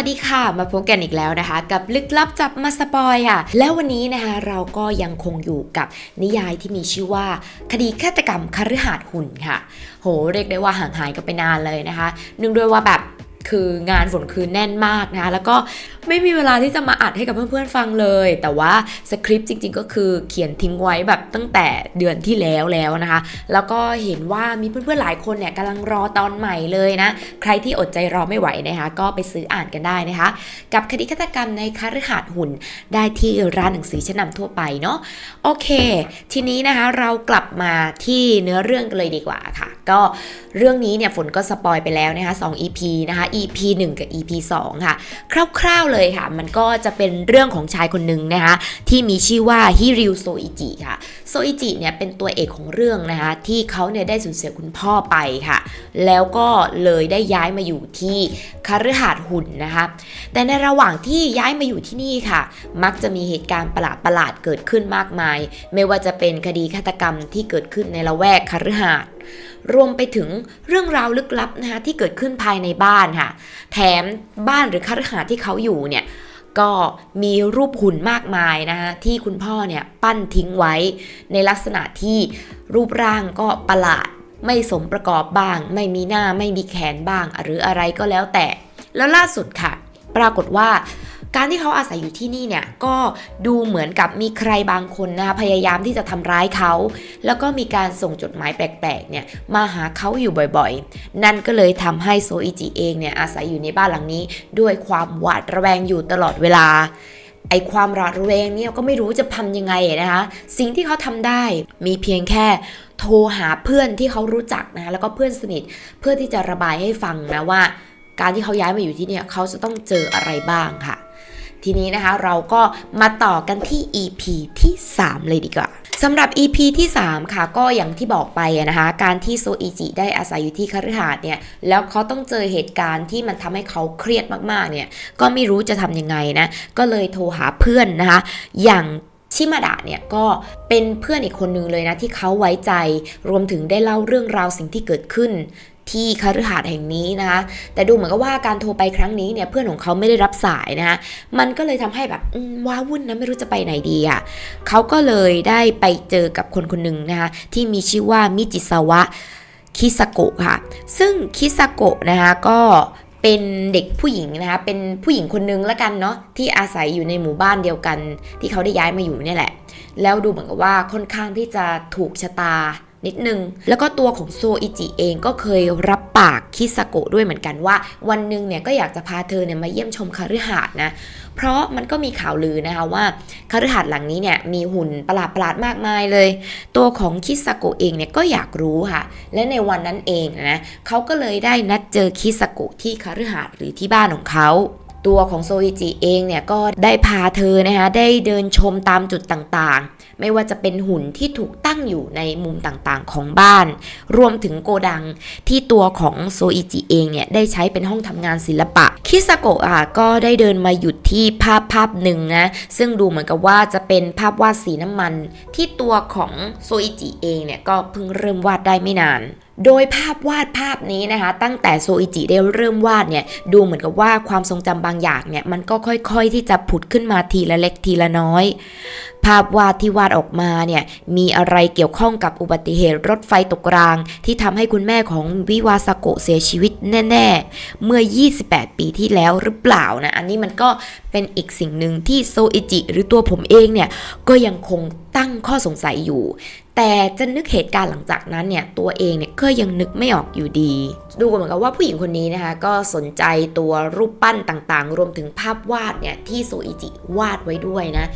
วัสดีค่ะ มาพบกันอีกแล้วนะคะ กับลึกลับจับมาสปอยค่ะ แล้ววันนี้นะคะเราก็ยังคงอยู่กับนิยายที่มีชื่อว่า คดีฆาตกรรมคฤหาสน์หุ่นค่ะ โหเรียกได้ว่าห่างหายกันไปนานเลยนะคะเนื่องด้วยว่าแบบ คืองานฝนคือแน่นมากนะคะแล้วก็ไม่มีเวลาที่จะมาอัดให้กับเพื่อนๆฟังเลย แต่ว่าสคริปต์จริงๆ ก็คือเขียนทิ้งไว้แบบตั้งแต่เดือนที่แล้วแล้วนะคะ แล้วก็เห็นว่ามีเพื่อนๆหลายคนเนี่ยกำลังรอตอนใหม่เลยนะ ใครที่อดใจรอไม่ไหวนะคะ ก็ไปซื้ออ่านกันได้นะคะ กับคดีฆาตกรรมในคฤหาสน์หุ่นได้ที่ร้านหนังสือชั้นนำทั่วไปเนาะโอเค ทีนี้นะคะเรากลับมาที่เนื้อเรื่องกันเลยดีกว่าค่ะ ก็เรื่องนี้เนี่ยฝนก็สปอยไปแล้วนะคะ2 EP นะคะ EP EP 1 กับ EP 2 ค่ะ คร่าวๆเลยค่ะ มันก็จะเป็นเรื่องของชายคนหนึ่งนะคะ ที่มีชื่อว่าฮิริวโซอิจิค่ะ โซอิจิเนี่ยเป็นตัวเอกของเรื่องนะคะ ที่เขาเนี่ยได้สูญเสียคุณพ่อไปค่ะ แล้วก็เลยได้ย้ายมาอยู่ที่คฤหาสน์หุ่นนะคะ แต่ในระหว่างที่ย้ายมาอยู่ที่นี่ค่ะ มักจะมีเหตุการณ์ประหลาดๆเกิดขึ้นมากมาย ไม่ว่าจะเป็นคดีฆาตกรรมที่เกิดขึ้นในละแวกคฤหาสน์ รวมไปถึงเรื่องราวลึกลับนะคะที่เกิดขึ้นภายในบ้านค่ะ แถมบ้านหรือคฤหาสน์ที่เขาอยู่เนี่ยก็มีรูปหุ่นมากมายนะคะที่คุณพ่อเนี่ยปั้นทิ้งไว้ ในลักษณะที่รูปร่างก็ประหลาดไม่สมประกอบบ้าง ไม่มีหน้าไม่มีแขนบ้าง หรืออะไรก็แล้วแต่ แล้วล่าสุดค่ะ ปรากฏว่า การที่เขาอาศัยอยู่ที่นี่เนี่ยก็ดูเหมือนกับมีใครบางคนนะคะพยายามที่จะทำร้ายเขา แล้วก็มีการส่งจดหมายแปลกๆเนี่ยมาหาเขาอยู่บ่อยๆ นั่นก็เลยทำให้โซอิจิเองเนี่ยอาศัยอยู่ในบ้านหลังนี้ ด้วยความหวาดระแวงอยู่ตลอดเวลาไอความหวาดระแวงเนี่ยก็ไม่รู้จะทำยังไงนะคะ สิ่งที่เขาทำได้มีเพียงแค่โทรหาเพื่อนที่เขารู้จักนะแล้วก็เพื่อนสนิทเพื่อที่จะระบายให้ฟังนะว่า การที่เขาย้ายมาอยู่ที่เนี่ยเขาจะต้องเจออะไรบ้างค่ะ ทีนี้นะคะเราก็มาต่อกันที่ EP ที่ 3 เลยดีกว่าสำหรับ EP ที่ 3 ค่ะก็อย่างที่บอกไปนะคะ การที่โซอิจิได้อาศัยอยู่ที่คฤหาสน์เนี่ยแล้วเขาต้องเจอเหตุการณ์ที่มันทำให้เขาเครียดมากๆเนี่ยก็ไม่รู้จะทำยังไงนะ ก็เลยโทรหาเพื่อนนะคะ อย่าง ชิมาดะเนี่ยก็เป็นเพื่อนอีกคนนึงเลยนะที่เขาไว้ใจ รวมถึงได้เล่าเรื่องราวสิ่งที่เกิดขึ้นที่คฤหาสน์แห่งนี้นะคะแต่ดูเหมือนกับว่าการโทรไปครั้งนี้เนี่ยเพื่อนของเขาไม่ได้รับสายนะคะมันก็เลยทำให้แบบว้าวุ่นนะไม่รู้จะไปไหนดีอะ่ะเขาก็เลยได้ไปเจอกับคนคนหนึ่งนะคะที่มีชื่อว่ามิจิซาวะคิสโกะค่ะ ซึ่งคิสโกะนะคะก็ เป็นเด็กผู้หญิงนะคะ เป็นผู้หญิงคนนึงละกันเนาะที่อาศัยอยู่ในหมู่บ้านเดียวกัน ที่เขาได้ย้ายมาอยู่เนี่ยแหละ แล้วดูเหมือนกับว่าค่อนข้างที่จะถูกชะตานิดนึง แล้วก็ตัวของโซอิจิเองก็เคยรับปากคิสโกะด้วยเหมือนกันว่า วันหนึ่งเนี่ยก็อยากจะพาเธอเนี่ยมาเยี่ยมชมคฤหาสน์นะ เพราะมันก็มีข่าวลือนะคะว่าคฤหาสน์หลังนี้เนี่ยมีหุ่นประหลาดประหลาดๆมากมายเลย ตัวของคิสโกเองเนี่ยก็อยากรู้ค่ะ และในวันนั้นเองนะเขาก็เลยได้นัดเจอคิสโกที่คฤหาสน์หรือที่บ้านของเขาตัวของโซอิจิเองเนี่ยก็ได้พาเธอนะคะได้เดินชมตามจุดต่างๆ ไม่ว่าจะเป็นหุ่นที่ถูกตั้งอยู่ในมุมต่างๆของบ้าน รวมถึงโกดังที่ตัวของโซอิจิเองเนี่ยได้ใช้เป็นห้องทำงานศิลปะ คิสโกะอะก็ได้เดินมาหยุดที่ภาพภาพหนึ่งนะ ซึ่งดูเหมือนกับว่าจะเป็นภาพวาดสีน้ำมัน ที่ตัวของโซอิจิเองเนี่ยก็เพิ่งเริ่มวาดได้ไม่นาน โดยภาพวาดภาพนี้นะคะ ตั้งแต่โซอิจิได้เริ่มวาดเนี่ยดูเหมือนกับว่าความทรงจำบางอย่างเนี่ยมันก็ค่อยๆที่จะผุดขึ้นมาทีละเล็กทีละน้อย ภาพวาดที่วาดออกมาเนี่ยมีอะไรเกี่ยวข้องกับอุบัติเหตุรถไฟตกราง ที่ทำให้คุณแม่ของวิวาสโกเสียชีวิตแน่ๆ เมื่อ 28 ปีที่แล้วหรือเปล่านะอันนี้มันก็เป็นอีกสิ่งหนึ่งที่โซอิจิหรือตัวผมเองเนี่ยก็ยังคงตั้งข้อสงสัยอยู่ แต่จะนึกเหตุการณ์หลังจากนั้นเนี่ยตัวเองเนี่ยก็ยังนึกไม่ออกอยู่ดี ดูเหมือนกับว่าผู้หญิงคนนี้นะคะก็สนใจตัวรูปปั้นต่างๆ รวมถึงภาพวาดเนี่ยที่โซอิจิวาดไว้ด้วยนะ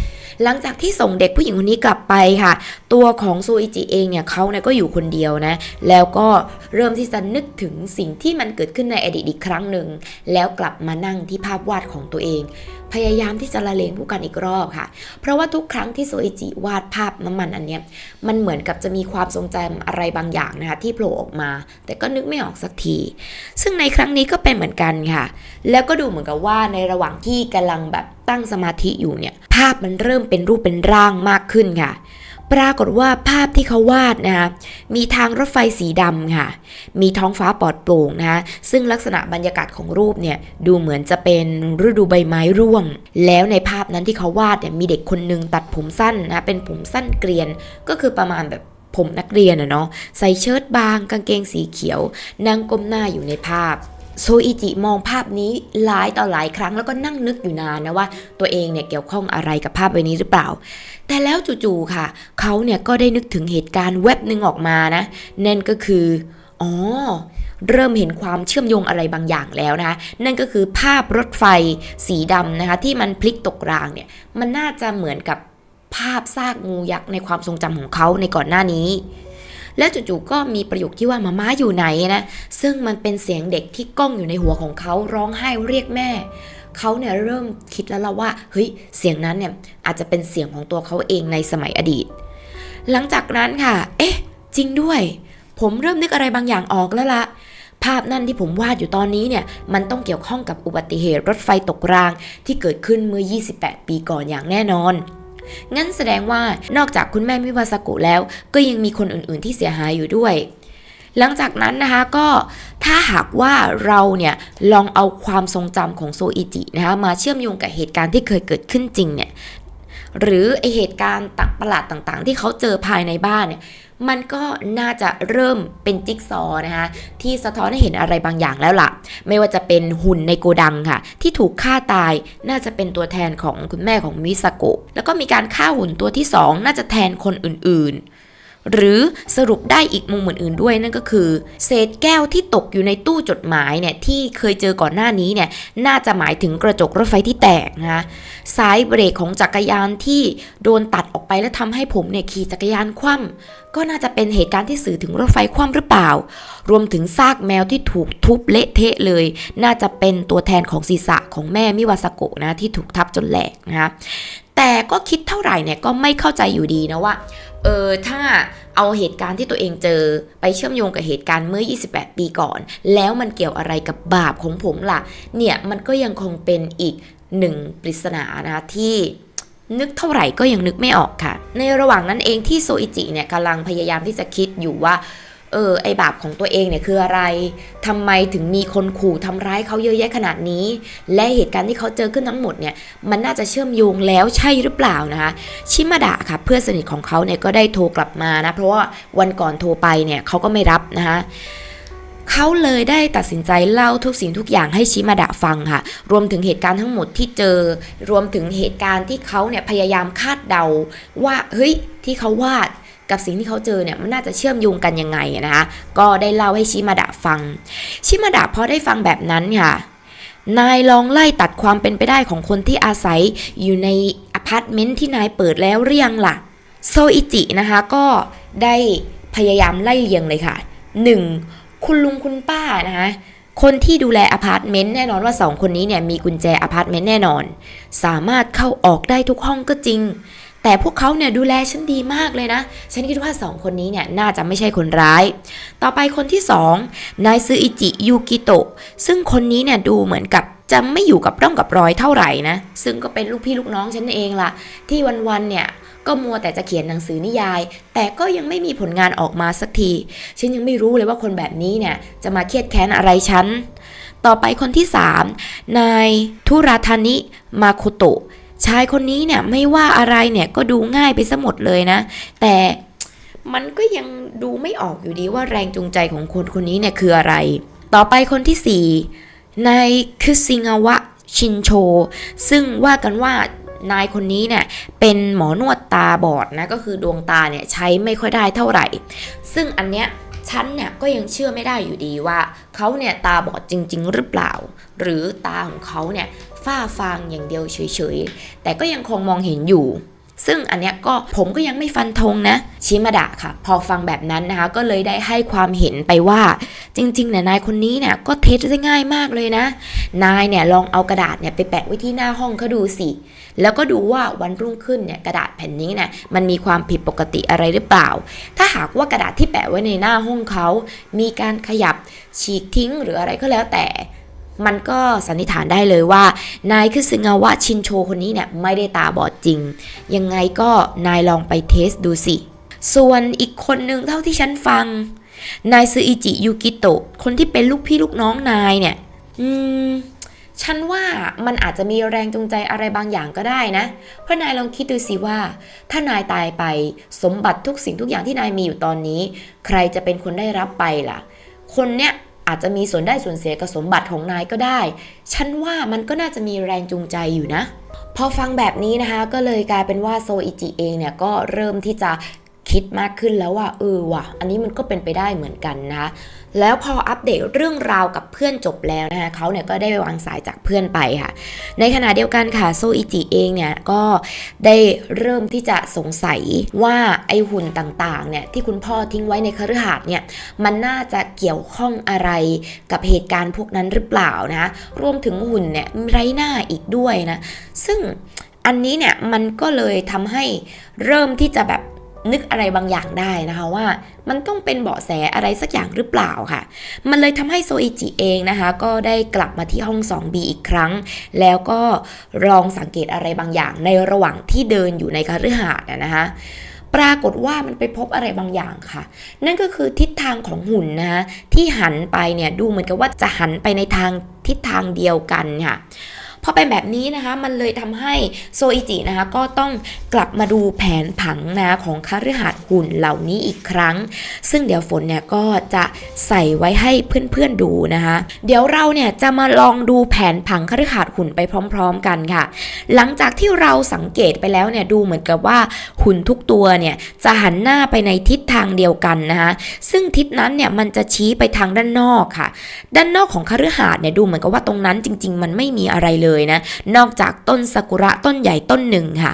หลังจากที่ส่งเด็กผู้หญิงคนนี้กลับไปค่ะ ตัวของโซอิจิเองเนี่ยเขาเนี่ยก็อยู่คนเดียวนะแล้วก็เริ่มที่จะนึกถึงสิ่งที่มันเกิดขึ้นในอดีตอีกครั้งหนึ่งแล้วกลับมานั่งที่ภาพวาดของตัวเอง พยายามที่จะละเลงผู้กันอีกรอบค่ะ เพราะว่าทุกครั้งที่โซอิจิวาดภาพน้ำมันอันเนี้ยมันเหมือนกับจะมีความทรงจำอะไรบางอย่างนะคะที่โผล่ออกมา แต่ก็นึกไม่ออกสักที ซึ่งในครั้งนี้ก็เป็นเหมือนกันค่ะ แล้วก็ดูเหมือนกับว่าในระหว่างที่กำลังแบบตั้งสมาธิอยู่เนี่ยภาพมันเริ่มเป็นรูปเป็นร่างมากขึ้นค่ะ ปรากฏว่าภาพที่เขาวาดนะคะมีทางรถไฟสีดำค่ะ มีท้องฟ้าปลอดโปร่งนะคะซึ่งลักษณะบรรยากาศของรูปเนี่ยดูเหมือนจะเป็นฤดูใบไม้ร่วง แล้วในภาพนั้นที่เขาวาดเนี่ยมีเด็กคนหนึ่งตัดผมสั้นนะเป็นผมสั้นเกรียนก็คือประมาณแบบผมนักเรียนอะเนาะใส่เชิ้ตบางกางเกงสีเขียวนั่งก้มหน้าอยู่ในภาพ โซอิจิมองภาพนี้หลายต่อหลายครั้งแล้วก็นั่งนึกอยู่นานนะว่า ตัวเองเนี่ยเกี่ยวข้องอะไรกับภาพใบนี้หรือเปล่า แต่แล้วจู่ๆค่ะ เขาเนี่ยก็ได้นึกถึงเหตุการณ์แวบหนึ่งออกมานะนั่นก็คืออ๋อเริ่มเห็นความเชื่อมโยงอะไรบางอย่างแล้วนะคะนั่นก็คือภาพรถไฟสีดำนะคะ ที่มันพลิกตกรางเนี่ย มันน่าจะเหมือนกับภาพซากงูยักษ์ในความทรงจำของเขาในก่อนหน้านี้ แล้วจู่ๆก็มีประโยคที่ว่ามาม่าอยู่ไหนนะซึ่งมันเป็นเสียงเด็กที่ก้องอยู่ในหัวของเขาร้องไห้เรียกแม่เขาเนี่ยเริ่มคิดแล้วละว่าเฮ้ยเสียงนั้นเนี่ยอาจจะเป็นเสียงของตัวเขาเองในสมัยอดีต หลังจากนั้นค่ะ เอ๊ะ จริงด้วย ผมเริ่มนึกอะไรบางอย่างออกแล้วละภาพนั่นที่ผมวาดอยู่ตอนนี้เนี่ยมันต้องเกี่ยวข้องกับอุบัติเหตุรถไฟตกรางที่เกิดขึ้นเมื่อ 28 ปีก่อนอย่างแน่นอน งั้นแสดงว่านอกจากคุณแม่มิวาสกุแล้ว ก็ยังมีคนอื่นๆที่เสียหายอยู่ด้วย หลังจากนั้นนะคะก็ถ้าหากว่าเราเนี่ยลองเอาความทรงจำของโซอิจินะคะมาเชื่อมโยงกับเหตุการณ์ที่เคยเกิดขึ้นจริงเนี่ยหรือไอเหตุการณ์ต่างประหลาดต่างๆ ที่เขาเจอภายในบ้านเนี่ย มันก็น่าจะเริ่มเป็นจิ๊กซอนะคะที่สะท้อนให้เห็นอะไรบางอย่างแล้วล่ะ ไม่ว่าจะเป็นหุ่นในโกดังค่ะ ที่ถูกฆ่าตายน่าจะเป็นตัวแทนของคุณแม่ของมิสโกะแล้วก็มีการฆ่าหุ่นตัวที่สองน่าจะแทนคนอื่นๆ หรือสรุปได้อีกมุมอื่นๆด้วยนั่นก็คือ เศษแก้วที่ตกอยู่ในตู้จดหมายเนี่ยที่เคยเจอก่อนหน้านี้เนี่ยน่าจะหมายถึงกระจกรถไฟที่แตกนะคะสายเบรกของจักรยานที่โดนตัดออกไปแล้วทำให้ผมเนี่ยขี่จักรยานคว่ำก็น่าจะเป็นเหตุการณ์ที่สื่อถึงรถไฟคว่ำหรือเปล่า รวมถึงซากแมวที่ถูกทุบเละเทะเลย น่าจะเป็นตัวแทนของศีรษะของแม่มิวาสโกะนะที่ถูกทับจนแหลกนะคะแต่ก็คิดเท่าไหร่เนี่ยก็ไม่เข้าใจอยู่ดีนะว่า เออถ้าเอาเหตุการณ์ที่ตัวเองเจอไปเชื่อมโยงกับเหตุการณ์เมื่อ 28 ปีก่อน แล้วมันเกี่ยวอะไรกับบาปของผมล่ะ เนี่ยมันก็ยังคงเป็นอีกหนึ่งปริศนานะที่นึกเท่าไหร่ก็ยังนึกไม่ออกค่ะ ในระหว่างนั้นเองที่โซอิจิเนี่ยกำลังพยายามที่จะคิดอยู่ว่า เออไอบาปของตัวเองเนี่ยคืออะไรทำไมถึงมีคนขู่ทำร้ายเขาเยอะแยะขนาดนี้ และเหตุการณ์ที่เขาเจอขึ้นทั้งหมดเนี่ยมันน่าจะเชื่อมโยงแล้วใช่หรือเปล่านะคะ ชิมาดะค่ะเพื่อนสนิทของเขาเนี่ยก็ได้โทรกลับมานะเพราะว่าวันก่อนโทรไปเนี่ยเขาก็ไม่รับนะคะเขาเลยได้ตัดสินใจเล่าทุกสิ่งทุกอย่างให้ชิมาดะฟังค่ะ รวมถึงเหตุการณ์ทั้งหมดที่เจอ รวมถึงเหตุการณ์ที่เขาเนี่ยพยายามคาดเดาว่าเฮ้ยที่เขาวาด กับสิ่งที่เขาเจอเนี่ยมันน่าจะเชื่อมโยงกันยังไงนะคะก็ได้เล่าให้ชิมาดะฟัง ชิมาดะพอได้ฟังแบบนั้นค่ะนายลองไล่ตัดความเป็นไปได้ของคนที่อาศัยอยู่ในอพาร์ตเมนต์ที่นายเปิดแล้วหรือยังล่ะโซอิจินะคะก็ได้พยายามไล่เลียงเลยค่ะ 1. คุณลุงคุณป้านะคะคนที่ดูแลอพาร์ตเมนต์แน่นอนว่าสองคนนี้เนี่ยมีกุญแจอพาร์ตเมนต์แน่นอน สามารถเข้าออกได้ทุกห้องก็จริง แต่พวกเขาเนี่ยดูแลฉันดีมากเลยนะ ฉันคิดว่าสองคนนี้เนี่ยน่าจะไม่ใช่คนร้าย ต่อไปคนที่สองนายซืออิจิยูกิโตะ ซึ่งคนนี้เนี่ยดูเหมือนกับจะไม่อยู่กับร่องกับรอยเท่าไหร่นะ ซึ่งก็เป็นลูกพี่ลูกน้องฉันเองล่ะ ที่วันๆเนี่ยก็มัวแต่จะเขียนหนังสือนิยาย แต่ก็ยังไม่มีผลงานออกมาสักที ฉันยังไม่รู้เลยว่าคนแบบนี้เนี่ยจะมาเครียดแค้นอะไรฉัน ต่อไปคนที่ 3 นายทุราธานิ มาโคโตะ ชายคนนี้เนี่ยไม่ว่าอะไรเนี่ยก็ดูง่ายไปซะหมดเลยนะ แต่มันก็ยังดูไม่ออกอยู่ดีว่าแรงจูงใจของคนคนนี้เนี่ยคืออะไร ต่อไปคนที่ 4 นายคือซิงาวะชินโช ซึ่งว่ากันว่านายคนนี้เนี่ยเป็นหมอนวดตาบอดนะก็คือดวงตาเนี่ยใช้ไม่ค่อยได้เท่าไหร่ ซึ่งอันเนี้ยฉันเนี่ยก็ยังเชื่อไม่ได้อยู่ดีว่าเขาเนี่ยตาบอดจริง ๆ หรือเปล่า หรือตาของเขาเนี่ย ฝ้าฟางอย่างเดียวเฉยๆ แต่ก็ยังคงมองเห็นอยู่ ซึ่งอันเนี้ยก็ผมก็ยังไม่ฟันธงนะชิมาดะค่ะ พอฟังแบบนั้นนะคะ ก็เลยได้ให้ความเห็นไปว่า จริงๆเนี่ยนายคนนี้เนี่ยก็เทสได้ง่ายมากเลยนะ นายเนี่ยลองเอากระดาษเนี่ยไปแปะไว้ที่หน้าห้องเขาดูสิ แล้วก็ดูว่าวันรุ่งขึ้นเนี่ยกระดาษแผ่นนี้เนี่ยมันมีความผิดปกติอะไรหรือเปล่า ถ้าหากว่ากระดาษที่แปะไว้ในหน้าห้องเขา มีการขยับฉีกทิ้งหรืออะไรก็แล้วแต่ มันก็สันนิษฐานได้เลยว่า นายคือซึงาวะชินโชคนนี้เนี่ยไม่ได้ตาบอดจริง ยังไงก็นายลองไปเทสดูสิ ส่วนอีกคนนึงเท่าที่ฉันฟัง นายซืออิจิยูกิโตะคนที่เป็นลูกพี่ลูกน้องนายเนี่ย อืม ฉันว่ามันอาจจะมีแรงจูงใจอะไรบางอย่างก็ได้นะ เพราะนายลองคิดดูสิว่า ถ้านายตายไปสมบัติทุกสิ่งทุกอย่างที่นายมีอยู่ตอนนี้ ใครจะเป็นคนได้รับไปล่ะ คนเนี้ย อาจจะมีส่วนได้ส่วนเสียกับสมบัติของนายก็ได้ ฉันว่ามันก็น่าจะมีแรงจูงใจอยู่นะ พอฟังแบบนี้นะคะ ก็เลยกลายเป็นว่าโซอิจิเองเนี่ยก็เริ่มที่จะ คิดมากขึ้นแล้วว่าเออว่ะ อันนี้มันก็เป็นไปได้เหมือนกันนะ แล้วพออัปเดตเรื่องราวกับเพื่อนจบแล้วนะคะเขาเนี่ยก็ได้วางสายจากเพื่อนไปค่ะ ในขณะเดียวกันค่ะโซอิจิเองเนี่ยก็ได้เริ่มที่จะสงสัยว่าไอหุ่นต่างๆเนี่ยที่คุณพ่อทิ้งไว้ในคฤหาสน์เนี่ยมันน่าจะเกี่ยวข้องอะไรกับเหตุการณ์พวกนั้นหรือเปล่านะคะรวมถึงหุ่นเนี่ยไร้หน้าอีกด้วยนะ ซึ่งอันนี้เนี่ยมันก็เลยทำให้เริ่มที่จะแบบ นึกอะไรบางอย่างได้นะคะว่า มันต้องเป็นเบาะแสอะไรสักอย่างหรือเปล่าค่ะ มันเลยทำให้โซอิจิเองนะคะ ก็ได้กลับมาที่ห้อง 2B อีกครั้ง แล้วก็ลองสังเกตอะไรบางอย่างในระหว่างที่เดินอยู่ในคฤหาสน์อะนะคะปรากฏว่ามันไปพบอะไรบางอย่างค่ะ นั่นก็คือทิศทางของหุ่นนะคะที่หันไปเนี่ยดูเหมือนกับว่าจะหันไปในทางทิศทางเดียวกันค่ะ พอเป็นแบบนี้นะคะมันเลยทำให้โซอิจินะคะก็ต้องกลับมาดูแผนผังนะของคฤหาสน์หุ่นเหล่านี้อีกครั้ง ซึ่งเดี๋ยวฝนเนี่ยก็จะใส่ไว้ให้เพื่อนๆดูนะคะ เดี๋ยวเราเนี่ยจะมาลองดูแผนผังคฤหาสน์หุ่นไปพร้อม ๆ กันค่ะ หลังจากที่เราสังเกตไปแล้วเนี่ยดูเหมือนกับว่าหุ่นทุกตัวเนี่ยจะหันหน้าไปในทิศทางเดียวกันนะคะซึ่งทิศนั้นเนี่ยมันจะชี้ไปทางด้านนอกค่ะ ด้านนอกของคฤหาสน์เนี่ยดูเหมือนกับว่าตรงนั้นจริง ๆ มันไม่มีอะไรเลยนะ นอกจากต้นซากุระต้นใหญ่ต้นหนึ่งค่ะ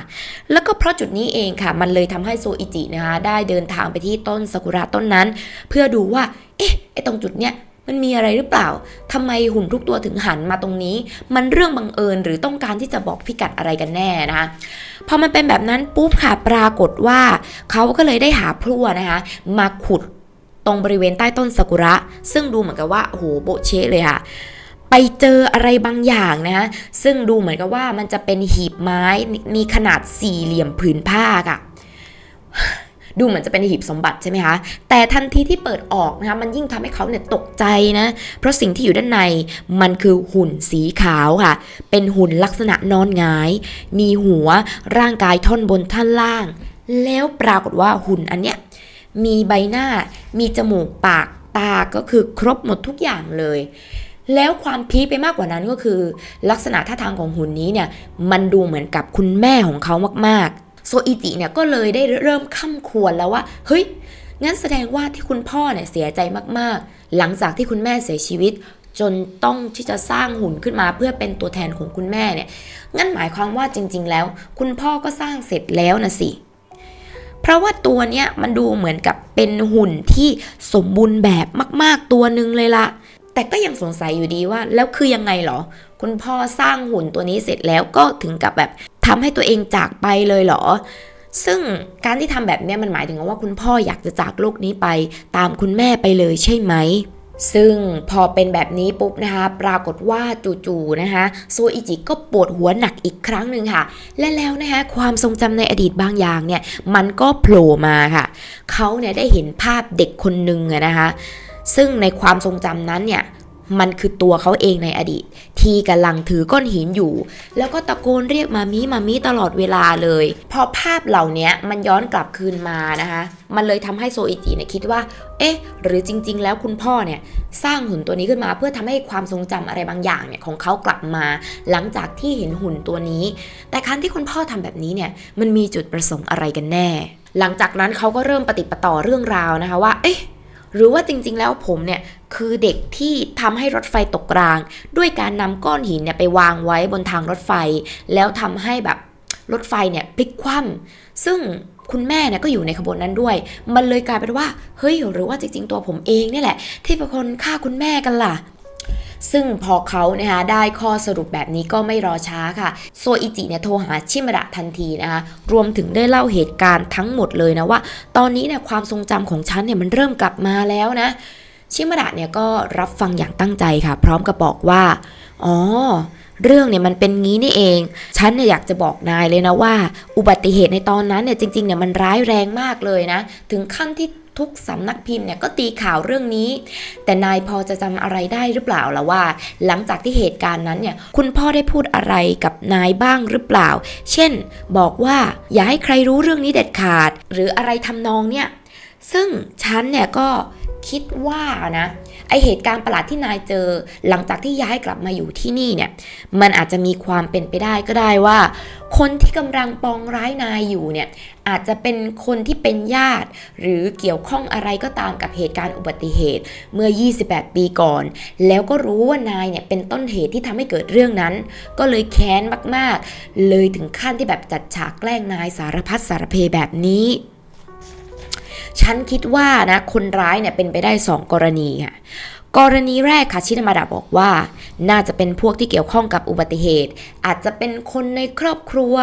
แล้วก็เพราะจุดนี้เองค่ะ มันเลยทำให้โซอิจินะคะได้เดินทางไปที่ต้นซากุระต้นนั้น เพื่อดูว่า เอ๊ะไอตรงจุดเนี้ยมันมีอะไรหรือเปล่าทำไมหุ่นทุกตัวถึงหันมาตรงนี้ มันเรื่องบังเอิญหรือต้องการที่จะบอกพิกัดอะไรกันแน่นะคะพอมันเป็นแบบนั้นปุ๊บค่ะปรากฏว่าเขาก็เลยได้หาพลั่วนะคะมาขุดตรงบริเวณใต้ต้นซากุระ ซึ่งดูเหมือนกับว่าโอ้โหโบเชะเลยค่ะ ไปเจออะไรบางอย่างนะคะซึ่งดูเหมือนกับว่ามันจะเป็นหีบไม้มีขนาดสี่เหลี่ยมผืนผ้าค่ะดูเหมือนจะเป็นหีบสมบัติใช่ไหมคะ แต่ทันทีที่เปิดออกนะคะ มันยิ่งทำให้เขาเนี่ยตกใจนะ เพราะสิ่งที่อยู่ด้านในมันคือหุ่นสีขาวค่ะ เป็นหุ่นลักษณะนอนงาย มีหัวร่างกายท่อนบนท่อนล่าง แล้วปรากฏว่าหุ่นอันเนี้ยมีใบหน้า มีจมูกปากตาก็คือครบหมดทุกอย่างเลย แล้วความพีไปมากกว่านั้นก็คือ ลักษณะท่าทางของหุ่นนี้เนี่ยมันดูเหมือนกับคุณแม่ของเขามากๆ โซอิจิเนี่ยก็เลยได้เริ่มข้าควรแล้วว่า เฮ้ย งั้นแสดงว่าที่คุณพ่อเนี่ยเสียใจมากๆ หลังจากที่คุณแม่เสียชีวิต จนต้องที่จะสร้างหุ่นขึ้นมาเพื่อเป็นตัวแทนของคุณแม่เนี่ย งั้นหมายความว่าจริง ๆ แล้ว คุณพ่อก็สร้างเสร็จแล้วนะสิเพราะว่าตัวเนี้ยมันดูเหมือนกับเป็นหุ่นที่สมบูรณ์แบบมาก ๆ ตัวหนึ่งเลยล่ะ แต่ก็ยังสงสัยอยู่ดีว่า แล้วคือยังไงหรอ คุณพ่อสร้างหุ่นตัวนี้เสร็จแล้วก็ถึงกับแบบทำให้ตัวเองจากไปเลยเหรอ ซึ่งการที่ทำแบบนี้มันหมายถึงว่าคุณพ่ออยากจะจากโลกนี้ไป ตามคุณแม่ไปเลยใช่ไหมซึ่งพอเป็นแบบนี้ปุ๊บนะคะ ปรากฏว่าจู่ๆนะคะโซอิจิก็ปวดหัวหนักอีกครั้งหนึ่งค่ะ และแล้วนะคะความทรงจำในอดีตบางอย่างเนี่ย มันก็โผล่มาค่ะ เขาเนี่ยได้เห็นภาพเด็กคนหนึ่งนะคะ ซึ่งในความทรงจำนั้นเนี่ยมันคือตัวเขาเองในอดีต ที่กำลังถือก้อนหินอยู่ แล้วก็ตะโกนเรียกมามิมามิตลอดเวลาเลย พอภาพเหล่านี้มันย้อนกลับคืนมานะคะ มันเลยทำให้โซอิจิเนี่ยคิดว่า เอ๊ะ หรือจริง ๆ แล้วคุณพ่อเนี่ย สร้างหุ่นตัวนี้ขึ้นมาเพื่อทำให้ความทรงจำอะไรบางอย่างเนี่ยของเขากลับมา หลังจากที่เห็นหุ่นตัวนี้ แต่การที่คุณพ่อทำแบบนี้เนี่ยมันมีจุดประสงค์อะไรกันแน่ หลังจากนั้นเขาก็เริ่มปฏิปต่อเรื่องราวนะคะว่า เอ๊ะ หรือว่าจริงๆ แล้วผมเนี่ยคือเด็กที่ทำให้รถไฟตกราง ด้วยการนำก้อนหินเนี่ยไปวางไว้บนทางรถไฟ แล้วทำให้แบบรถไฟเนี่ยพลิกคว่ำซึ่งคุณแม่เนี่ยก็อยู่ในขบวนนั้นด้วย มันเลยกลายเป็นว่า เฮ้ยหรือว่าจริงๆ ตัวผมเองเนี่ยแหละ ที่เป็นคนฆ่าคุณแม่กันล่ะ ซึ่งพอเขานะคะได้ข้อสรุปแบบนี้ก็ไม่รอช้าค่ะ โซอิจิเนี่ยโทรหาชิมะดะทันทีนะคะรวมถึงได้เล่าเหตุการณ์ทั้งหมดเลยนะว่า ตอนนี้เนี่ยความทรงจำของฉันเนี่ยมันเริ่มกลับมาแล้วนะ ชิมาดะเนี่ยก็รับฟังอย่างตั้งใจค่ะ พร้อมกับบอกว่า อ๋อเรื่องเนี่ยมันเป็นงี้นี่เอง ฉันเนี่ยอยากจะบอกนายเลยนะว่า อุบัติเหตุในตอนนั้นเนี่ยจริงๆเนี่ยมันร้ายแรงมากเลยนะ ถึงขั้นที่ ทุกสำนักพิมพ์เนี่ยก็ตีข่าวเรื่องนี้ แต่นายพอจะจำอะไรได้หรือเปล่าล่ะว่า หลังจากที่เหตุการณ์นั้นเนี่ยคุณพ่อได้พูดอะไรกับนายบ้างหรือเปล่า เช่น บอกว่าอย่าให้ใครรู้เรื่องนี้เด็ดขาด หรืออะไรทำนองเนี่ยซึ่งฉันเนี่ยก็คิดว่านะ ไอเหตุการณ์ประหลาดที่นายเจอ หลังจากที่ย้ายกลับมาอยู่ที่นี่เนี่ย มันอาจจะมีความเป็นไปได้ก็ได้ว่า คนที่กำลังปองร้ายนายอยู่เนี่ยอาจจะเป็นคนที่เป็นญาติ หรือเกี่ยวข้องอะไรก็ตามกับเหตุการณ์อุบัติเหตุเมื่อ 28 ปีก่อน แล้วก็รู้ว่านายเนี่ยเป็นต้นเหตุที่ทำให้เกิดเรื่องนั้น ก็เลยแค้นมากๆ เลยถึงขั้นที่แบบจัดฉากแกล้งนายสารพัดสารเพแบบนี้ ฉันคิดว่านะคนร้ายเนี่ยเป็นไปได้ 2 กรณีค่ะกรณีแรกค่ะชินามาดะบอกว่า น่าจะเป็นพวกที่เกี่ยวข้องกับอุบัติเหตุ อาจจะเป็นคนในครอบครัว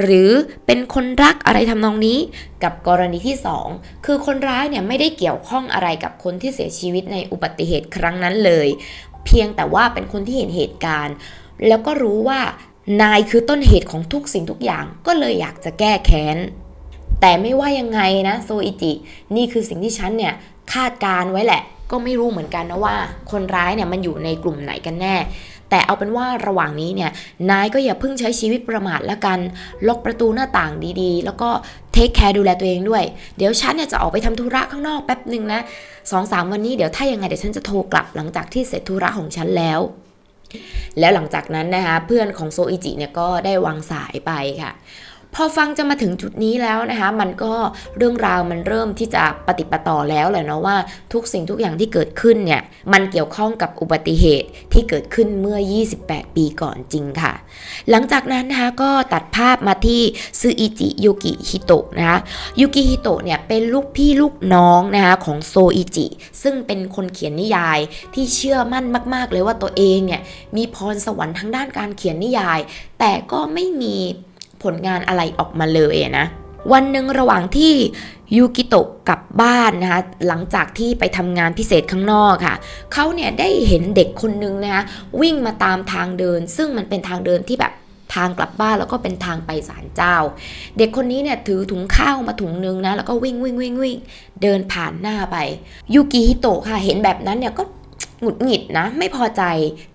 หรือเป็นคนรักอะไรทำนองนี้ กับกรณีที่ 2 คือคนร้ายเนี่ยไม่ได้เกี่ยวข้องอะไรกับคนที่เสียชีวิตในอุบัติเหตุครั้งนั้นเลย เพียงแต่ว่าเป็นคนที่เห็นเหตุการณ์ แล้วก็รู้ว่านายคือต้นเหตุของทุกสิ่งทุกอย่างก็เลยอยากจะแก้แค้น แต่ไม่ว่ายังไงนะโซอิจิ นี่คือสิ่งที่ฉันเนี่ยคาดการไว้แหละ ก็ไม่รู้เหมือนกันนะว่า คนร้ายเนี่ยมันอยู่ในกลุ่มไหนกันแน่ แต่เอาเป็นว่าระหว่างนี้เนี่ยนายก็อย่าเพิ่งใช้ชีวิตประมาทแล้วกัน ล็อกประตูหน้าต่างดีๆ แล้วก็เทคแคร์ดูแลตัวเองด้วย เดี๋ยวฉันเนี่ยจะออกไปทำธุระข้างนอกแป๊บหนึ่งนะสองสามวันนี้เดี๋ยวถ้ายังไงเดี๋ยวฉันจะโทรกลับหลังจากที่เสร็จธุระของฉันแล้วแล้วหลังจากนั้นนะคะเพื่อนของโซอิจิเนี่ยก็ได้วางสายไปค่ะ พอฟังจะมาถึงจุดนี้แล้วนะคะมันก็เรื่องราวมันเริ่มที่จะปฏิปต่อแล้วแหละเนาะว่าทุกสิ่งทุกอย่างที่เกิดขึ้นเนี่ยมันเกี่ยวข้องกับอุบัติเหตุที่เกิดขึ้นเมื่อ 28 ปีก่อนจริงค่ะ หลังจากนั้นนะคะก็ตัดภาพมาที่ซึอิจิยุกิฮิโตะนะคะยุกิฮิโตะเนี่ยเป็นลูกพี่ลูกน้องนะคะของโซอิจิซึ่งเป็นคนเขียนนิยายที่เชื่อมั่นมาก ๆ เลยว่าตัวเองเนี่ยมีพรสวรรค์ทางด้านการเขียนนิยาย แต่ก็ไม่มี ผลงานอะไรออกมาเลยนะวันหนึ่งระหว่างที่ยูกิโตะกลับบ้านนะคะหลังจากที่ไปทำงานพิเศษข้างนอกค่ะเขาเนี่ยได้เห็นเด็กคนนึงนะคะวิ่งมาตามทางเดิน ซึ่งมันเป็นทางเดินที่แบบทางกลับบ้านแล้วก็เป็นทางไปศาลเจ้า เด็กคนนี้เนี่ยถือถุงข้าวมาถุงนึงนะแล้วก็วิ่งวิ่งวิ่งวิ่งเดินผ่านหน้าไปยูกิฮิโตะค่ะเห็นแบบนั้นเนี่ยก็ หงุดหงิดนะ ไม่พอใจ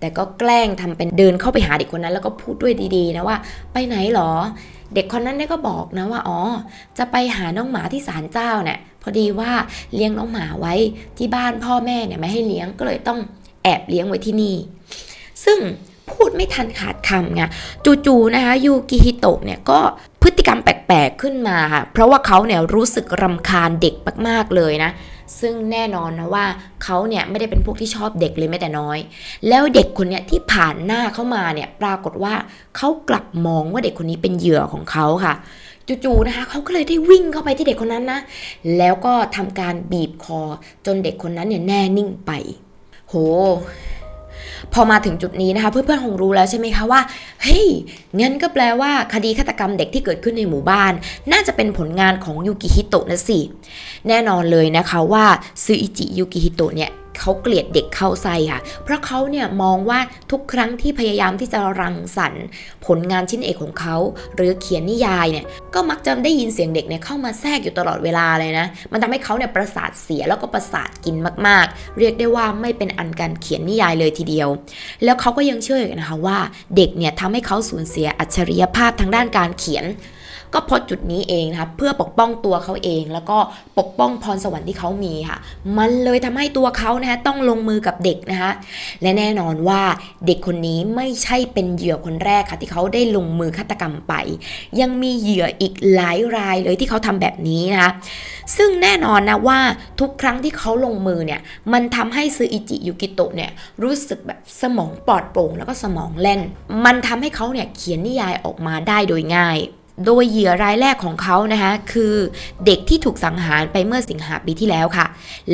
แต่ก็แกล้งทำเป็นเดินเข้าไปหาเด็กคนนั้น แล้วก็พูดด้วยดีๆนะว่า ไปไหนหรอ เด็กคนนั้นก็บอกนะว่าอ๋อ จะไปหาน้องหมาที่ศาลเจ้าเนี่ยพอดีว่าเลี้ยงน้องหมาไว้ที่บ้านพ่อแม่เนี่ยไม่ให้เลี้ยงก็เลยต้องแอบเลี้ยงไว้ที่นี่ ซึ่งพูดไม่ทันขาดคำไงจู่ๆนะคะยูกิฮิโตะเนี่ยก็พฤติกรรมแปลกๆขึ้นมาค่ะเพราะว่าเขาเนี่ยรู้สึกรำคาญเด็กมากๆเลยนะ ซึ่งแน่นอนนะว่าเขาเนี่ยไม่ได้เป็นพวกที่ชอบเด็กเลยแม้แต่น้อย แล้วเด็กคนเนี้ยที่ผ่านหน้าเข้ามาเนี่ยปรากฏว่าเขากลับมองว่าเด็กคนนี้เป็นเหยื่อของเขาค่ะจู่ๆนะคะเขาก็เลยได้วิ่งเข้าไปที่เด็กคนนั้นนะ แล้วก็ทำการบีบคอจนเด็กคนนั้นเนี่ยแน่นิ่งไป โห พอมาถึงจุดนี้นะคะ เพื่อนๆคงรู้แล้วใช่ไหมคะว่าเฮ้ยงั้นก็แปลว่าคดีฆาตกรรมเด็กที่เกิดขึ้นในหมู่บ้าน น่าจะเป็นผลงานของยูกิฮิโตะนะสิแน่นอนเลยนะคะว่าซูอิจิยูกิฮิโตะเนี่ย เขาเกลียดเด็กเข้าไส้ค่ะ เพราะเขาเนี่ยมองว่าทุกครั้งที่พยายามที่จะรังสรรค์ ผลงานชิ้นเอกของเขา หรือเขียนนิยายเนี่ย ก็มักจะได้ยินเสียงเด็กเนี่ยเข้ามาแทรกอยู่ตลอดเวลาเลยนะ มันทำให้เขาเนี่ยประสาทเสียแล้วก็ประสาทกินมากๆ เรียกได้ว่าไม่เป็นอันการเขียนนิยายเลยทีเดียว แล้วเขาก็ยังเชื่ออีกนะคะว่าเด็กเนี่ยทำให้เขาสูญเสียอัจฉริยภาพทางด้านการเขียน ก็เพราะจุดนี้เองนะคะเพื่อปกป้องตัวเขาเอง แล้วก็ปกป้องพรสวรรค์ที่เขามีค่ะ มันเลยทำให้ตัวเขานะคะต้องลงมือกับเด็กนะคะและแน่นอนว่าเด็กคนนี้ไม่ใช่เป็นเหยื่อคนแรกค่ะที่เขาได้ลงมือฆาตกรรมไป ยังมีเหยื่ออีกหลายรายเลยที่เขาทำแบบนี้นะคะซึ่งแน่นอนนะว่าทุกครั้งที่เขาลงมือเนี่ยมันทำให้ซืออิจิยุกิโตะเนี่ยรู้สึกแบบสมองปลอดโปร่งแล้วก็สมองแล่น มันทำให้เขาเนี่ยเขียนนิยายออกมาได้โดยง่าย โดยเหยื่อรายแรกของเขานะคะคือเด็กที่ถูกสังหารไปเมื่อสิงหาปีที่แล้วค่ะ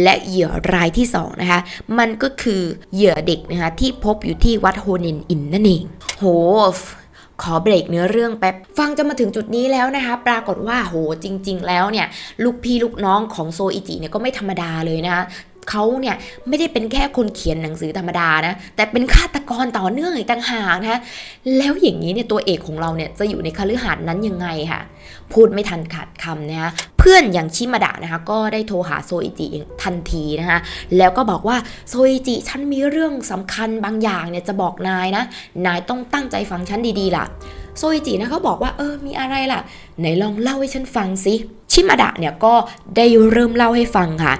และเหยื่อรายที่สองนะคะมันก็คือเหยื่อเด็กนะคะที่พบอยู่ที่วัดโฮเนนอินนั่นเองโหขอเบรกเนื้อเรื่องแป๊บ ฟังจะมาถึงจุดนี้แล้วนะคะ ปรากฏว่าโหจริง ๆ แล้วเนี่ย ลูกพี่ลูกน้องของโซอิจิเนี่ยก็ไม่ธรรมดาเลยนะคะ เขาเนี่ยไม่ได้เป็นแค่คนเขียนหนังสือธรรมดานะ แต่เป็นฆาตกรต่อเนื่องอีกต่างหากนะแล้วอย่างนี้เนี่ยตัวเอกของเราเนี่ยจะอยู่ในคฤหาสน์นั้นยังไงค่ะ พูดไม่ทันขาดคำนะคะเพื่อนอย่างชิมาดะนะคะก็ได้โทรหาโซอิจิทันทีนะคะแล้วก็บอกว่าโซอิจิฉันมีเรื่องสำคัญบางอย่างเนี่ยจะบอกนายนะ นายต้องตั้งใจฟังฉันดีๆล่ะ โซอิจินะเขาบอกว่าเออมีอะไรล่ะ ไหนลองเล่าให้ฉันฟังสิชิมาดะเนี่ยก็ได้เริ่มเล่าให้ฟังค่ะ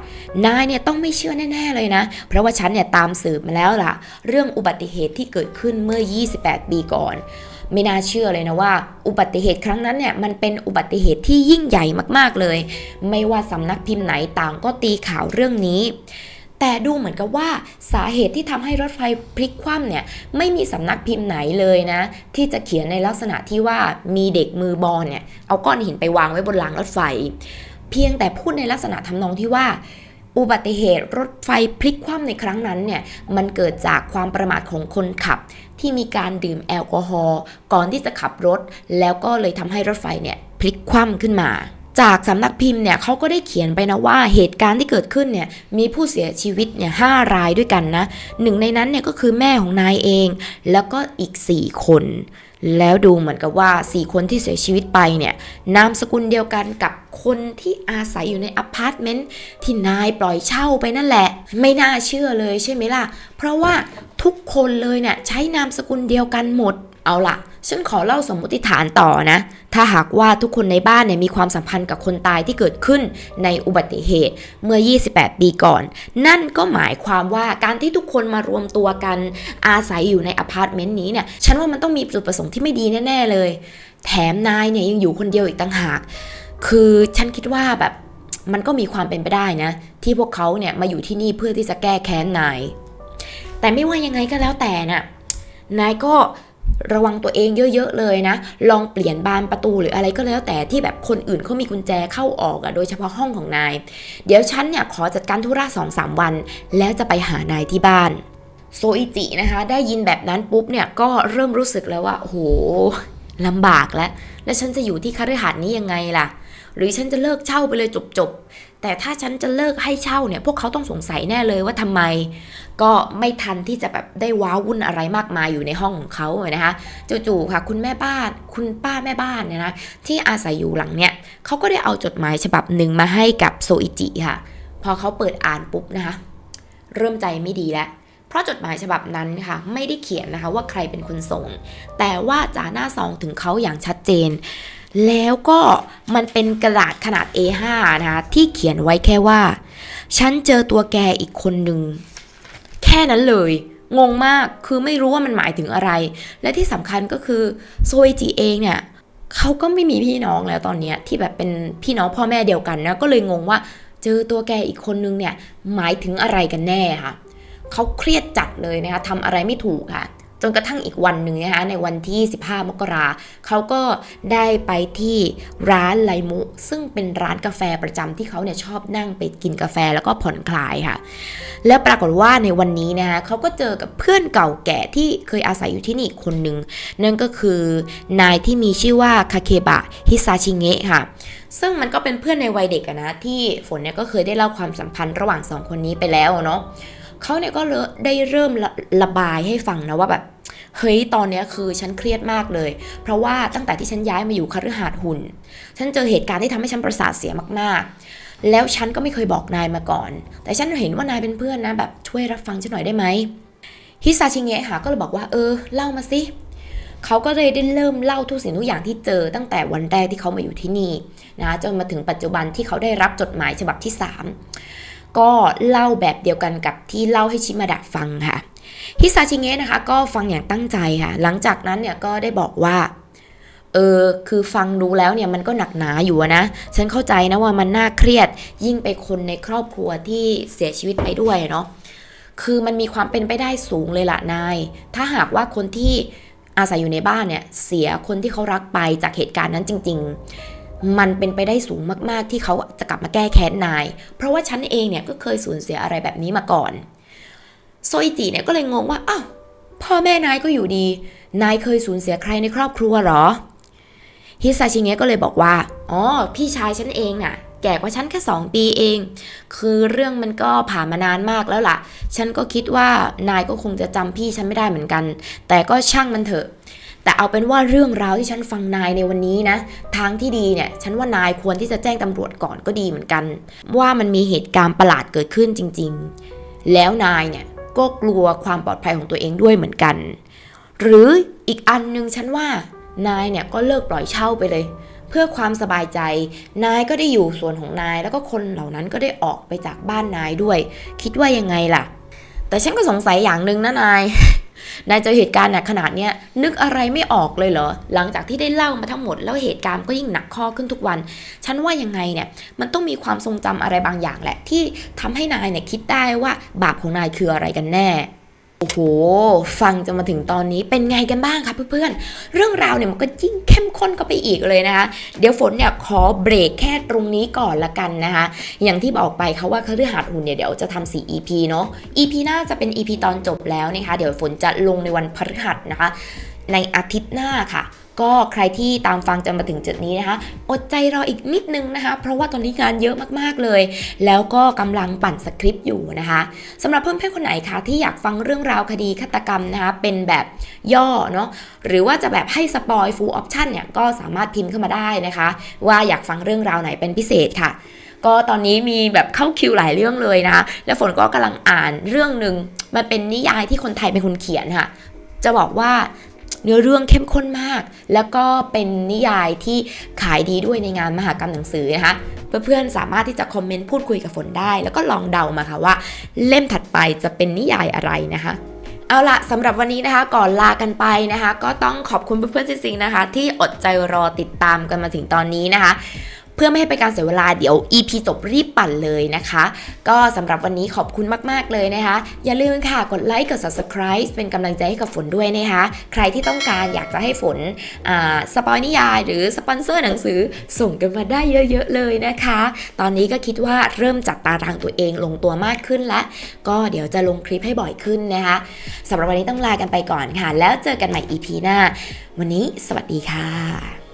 นายเนี่ยต้องไม่เชื่อแน่ ๆ เลยนะ เพราะว่าฉันเนี่ยตามสืบมาแล้วล่ะ เรื่องอุบัติเหตุที่เกิดขึ้นเมื่อ 28 ปีก่อน ไม่น่าเชื่อเลยนะว่า อุบัติเหตุครั้งนั้นเนี่ยมันเป็นอุบัติเหตุที่ยิ่งใหญ่มากๆเลย ไม่ว่าสำนักพิมพ์ไหนต่างก็ตีข่าวเรื่องนี้ แต่ดูเหมือนกับว่าสาเหตุที่ทำให้รถไฟพลิกคว่ำเนี่ยไม่มีสำนักพิมพ์ไหนเลยนะ ที่จะเขียนในลักษณะที่ว่ามีเด็กมือบอลเนี่ยเอาก้อนหินไปวางไว้บนรางรถไฟ เพียงแต่พูดในลักษณะทำนองที่ว่าอุบัติเหตุรถไฟพลิกคว่ำในครั้งนั้นเนี่ยมันเกิดจากความประมาทของคนขับ ที่มีการดื่มแอลกอฮอล์ก่อนที่จะขับรถ แล้วก็เลยทำให้รถไฟเนี่ยพลิกคว่ำขึ้นมา จากสำนักพิมพ์เนี่ยเขาก็ได้เขียนไปนะว่าเหตุการณ์ที่เกิดขึ้นเนี่ยมีผู้เสียชีวิตเนี่ยห้ารายด้วยกันนะหนึ่งในนั้นเนี่ยก็คือแม่ของนายเอง แล้วก็อีก 4 คน แล้วดูเหมือนกับว่า 4 คนที่เสียชีวิตไปเนี่ยนามสกุลเดียวกันกับคนที่อาศัยอยู่ในอพาร์ตเมนต์ที่นายปล่อยเช่าไปนั่นแหละ ไม่น่าเชื่อเลยใช่ไหมล่ะ เพราะว่าทุกคนเลยเนี่ยใช้นามสกุลเดียวกันหมดเอาล่ะ ฉันขอเล่าสมมติฐานต่อนะ ถ้าหากว่าทุกคนในบ้านเนี่ยมีความสัมพันธ์กับคนตายที่เกิดขึ้นในอุบัติเหตุเมื่อ 28 ปีก่อน นั่นก็หมายความว่าการที่ทุกคนมารวมตัวกันอาศัยอยู่ในอพาร์ตเมนต์นี้เนี่ย ฉันว่ามันต้องมีจุดประสงค์ที่ไม่ดีแน่ ๆเลย แถมนายเนี่ยยังอยู่คนเดียวอีกต่างหาก คือฉันคิดว่าแบบมันก็มีความเป็นไปได้นะ ที่พวกเขาเนี่ยมาอยู่ที่นี่เพื่อที่จะแก้แค้นนาย แต่ไม่ว่ายังไงก็แล้วแต่น่ะนายก็ ระวังตัวเองเยอะๆเลยนะ ลองเปลี่ยนบานประตูหรืออะไรก็แล้วแต่ที่แบบคนอื่นเขามีกุญแจเข้าออกอะโดยเฉพาะห้องของนาย เดี๋ยวฉันเนี่ยขอจัดการธุระสองสามวัน แล้วจะไปหานายที่บ้านโซอิจินะคะ ได้ยินแบบนั้นปุ๊บเนี่ยก็เริ่มรู้สึกแล้วว่าโหลำบากแล้ว แล้วฉันจะอยู่ที่คฤหาสน์นี้ยังไงล่ะ หรือฉันจะเลิกเช่าไปเลยจบๆ แต่ถ้าฉันจะเลิกให้เช่าเนี่ย พวกเขาต้องสงสัยแน่เลยว่าทำไม ก็ไม่ทันที่จะแบบได้ว้าวุ่นอะไรมากมายอยู่ในห้องของเขาเลยนะคะจู่ๆค่ะ คุณแม่บ้านคุณป้าแม่บ้านเนี่ยนะที่อาศัยอยู่หลังเนี่ยเขาก็ได้เอาจดหมายฉบับหนึ่งมาให้กับโซอิจิค่ะ พอเขาเปิดอ่านปุ๊บนะคะเริ่มใจไม่ดีแล้วเพราะจดหมายฉบับนั้นค่ะไม่ได้เขียนนะคะว่าใครเป็นคนส่ง แต่ว่าจ่าหน้าซองถึงเขาอย่างชัดเจน แล้วก็มันเป็นกระดาษขนาด A5 นะคะที่เขียนไว้แค่ว่า ฉันเจอตัวแกอีกคนหนึ่ง แค่นั้นเลย งงมากคือไม่รู้ว่ามันหมายถึงอะไร และที่สำคัญก็คือโซอิจิเองเนี่ยเขาก็ไม่มีพี่น้องแล้วตอนนี้ที่แบบเป็นพี่น้องพ่อแม่เดียวกันนะก็เลยงงว่าเจอตัวแกอีกคนนึงเนี่ยหมายถึงอะไรกันแน่ค่ะเขาเครียดจัดเลยนะคะทำอะไรไม่ถูกค่ะ จนกระทั่งอีกวันหนึ่งนะคะในวันที่ 15 มกราเขาก็ได้ไปที่ร้านไลมุ ซึ่งเป็นร้านกาแฟประจำที่เขาเนี่ยชอบนั่งไปกินกาแฟแล้วก็ผ่อนคลายค่ะ แล้วปรากฏว่าในวันนี้นะคะเขาก็เจอกับเพื่อนเก่าแก่ที่เคยอาศัยอยู่ที่นี่คนหนึ่งนั่นก็คือนายที่มีชื่อว่าคาเคบะฮิซาชิเงะค่ะซึ่งมันก็เป็นเพื่อนในวัยเด็กนะที่ฝนเนี่ยก็เคยได้เล่าความสัมพันธ์ระหว่างสองคนนี้ไปแล้วเนาะ เขาเนี่ยก็ได้เริ่มระระบายให้ฟังนะว่าแบบเฮ้ยตอนเนี้ยคือฉันเครียดมากเลย เพราะว่าตั้งแต่ที่ฉันย้ายมาอยู่คฤหาสน์หุ่น ฉันเจอเหตุการณ์ที่ทำให้ฉันประสาทเสียมากๆ แล้วฉันก็ไม่เคยบอกนายมาก่อน แต่ฉันเห็นว่านายเป็นเพื่อนนะแบบช่วยรับฟังฉันหน่อยได้ไหมฮิซาชิเงะค่ะก็เลยบอกว่าเออเล่ามาสิเขาก็เลยได้เริ่มเล่าทุกสิ่งทุกอย่างที่เจอตั้งแต่วันแรกที่เขามาอยู่ที่นี่นะจนมาถึงปัจจุบันที่เขาได้รับจดหมายฉบับที่ 3 ก็เล่าแบบเดียวกันกับที่เล่าให้ชิมาดะฟังค่ะฮิซาชิเงะนะคะก็ฟังอย่างตั้งใจค่ะ หลังจากนั้นเนี่ยก็ได้บอกว่าเออคือฟังดูแล้วเนี่ยมันก็หนักหนาอยู่นะ ฉันเข้าใจนะว่ามันน่าเครียดยิ่งไปคนในครอบครัวที่เสียชีวิตไปด้วยเนาะคือมันมีความเป็นไปได้สูงเลยละนาย ถ้าหากว่าคนที่อาศัยอยู่ในบ้านเนี่ยเสียคนที่เขารักไปจากเหตุการณ์นั้นจริง ๆ มันเป็นไปได้สูงมาก ๆ ที่เขาจะกลับมาแก้แค้นนาย เพราะว่าฉันเองเนี่ยก็เคยสูญเสียอะไรแบบนี้มาก่อน โซอิจิเนี่ยก็เลยงงว่าอ้าวพ่อแม่นายก็อยู่ดี นายเคยสูญเสียใครในครอบครัวหรอ ฮิซาชิเงะก็เลยบอกว่า อ๋อ พี่ชายฉันเองน่ะ แก่กว่าฉันแค่2ปีเอง คือเรื่องมันก็ผ่านมานานมากแล้วล่ะ ฉันก็คิดว่านายก็คงจะจำพี่ฉันไม่ได้เหมือนกัน แต่ก็ช่างมันเถอะ แต่เอาเป็นว่าเรื่องราวที่ฉันฟังนายในวันนี้นะ ทางที่ดีเนี่ยฉันว่านายควรที่จะแจ้งตำรวจก่อนก็ดีเหมือนกัน ว่ามันมีเหตุการณ์ประหลาดเกิดขึ้นจริง ๆ แล้วนายเนี่ยก็กลัวความปลอดภัยของตัวเองด้วยเหมือนกัน หรืออีกอันหนึงฉันว่านายเนี่ยก็เลิกปล่อยเช่าไปเลย เพื่อความสบายใจ นายก็ได้อยู่ส่วนของนาย แล้วก็คนเหล่านั้นก็ได้ออกไปจากบ้านนายด้วย คิดว่ายังไงล่ะ แต่ฉันก็สงสัยอย่างหนึ่งนะนาย นายเจอเหตุการณ์หนักขนาดเนี้ยนึกอะไรไม่ออกเลยเหรอ หลังจากที่ได้เล่ามาทั้งหมด แล้วเหตุการณ์ก็ยิ่งหนักข้อขึ้นทุกวัน ฉันว่ายังไงเนี่ยมันต้องมีความทรงจำอะไรบางอย่างแหละที่ทำให้นายเนี่ยคิดได้ว่าบาปของนายคืออะไรกันแน่ โอ้โห ฟังจนมาถึงตอนนี้เป็นไงกันบ้างคะเพื่อนๆ เรื่องราวเนี่ยมันก็ยิ่งเข้มข้นก็ไปอีกเลยนะคะ เดี๋ยวฝนเนี่ยขอเบรกแค่ตรงนี้ก่อนละกันนะคะ อย่างที่บอกไปเขาว่าคฤหาสน์หุ่นเนี่ยเดี๋ยวจะทำ4 EP เนาะ EP หน้าจะเป็น EP ตอนจบแล้วนะคะ เดี๋ยวฝนจะลงในวันพฤหัสนะคะ ในอาทิตย์หน้าค่ะ ก็ใครที่ตามฟังจนมาถึงจุดนี้นะคะ อดใจรออีกนิดนึงนะคะ เพราะว่าตอนนี้งานเยอะมากๆเลย แล้วก็กำลังปั่นสคริปต์อยู่นะคะสำหรับเพื่อนๆคนไหนคะที่อยากฟังเรื่องราวคดีฆาตกรรมนะคะเป็นแบบย่อเนาะหรือว่าจะแบบให้สปอย full option เนี่ยก็สามารถพิมพ์เข้ามาได้นะคะ ว่าอยากฟังเรื่องราวไหนเป็นพิเศษค่ะก็ตอนนี้มีแบบเข้าคิวหลายเรื่องเลยนะ และฝนก็กำลังอ่านเรื่องหนึ่งมันเป็นนิยายที่คนไทยเป็นคนเขียนค่ะ จะบอกว่า เนื้อเรื่องเข้มข้นมาก แล้วก็เป็นนิยายที่ขายดีด้วยในงานมหากรรมหนังสือนะคะ เพื่อนๆสามารถที่จะคอมเมนต์พูดคุยกับฝนได้ แล้วก็ลองเดามาค่ะว่า เล่มถัดไปจะเป็นนิยายอะไรนะคะเอาละสำหรับวันนี้นะคะก่อนลากันไปนะคะ ก็ต้องขอบคุณเพื่อนๆจริงๆนะคะ ที่อดใจรอติดตามกันมาถึงตอนนี้นะคะ เพื่อไม่ให้เป็นการเสียเวลาเดี๋ยว EP จบรีบปั่นเลยนะคะ ก็สำหรับวันนี้ขอบคุณมาก ๆ เลยนะคะ อย่าลืมค่ะกดไลค์กด subscribe เป็นกำลังใจให้กับฝนด้วยนะคะ ใครที่ต้องการอยากจะให้ฝนอ่าสปอยนิยายหรือสปอนเซอร์หนังสือส่งกันมาได้เยอะ ๆ เลยนะคะ ตอนนี้ก็คิดว่าเริ่มจัดตารางตัวเองลงตัวมากขึ้นแล้วก็เดี๋ยวจะลงคลิปให้บ่อยขึ้นนะคะสำหรับวันนี้ต้องลากันไปก่อนค่ะ แล้วเจอกันใหม่ EP หน้า วันนี้สวัสดีค่ะ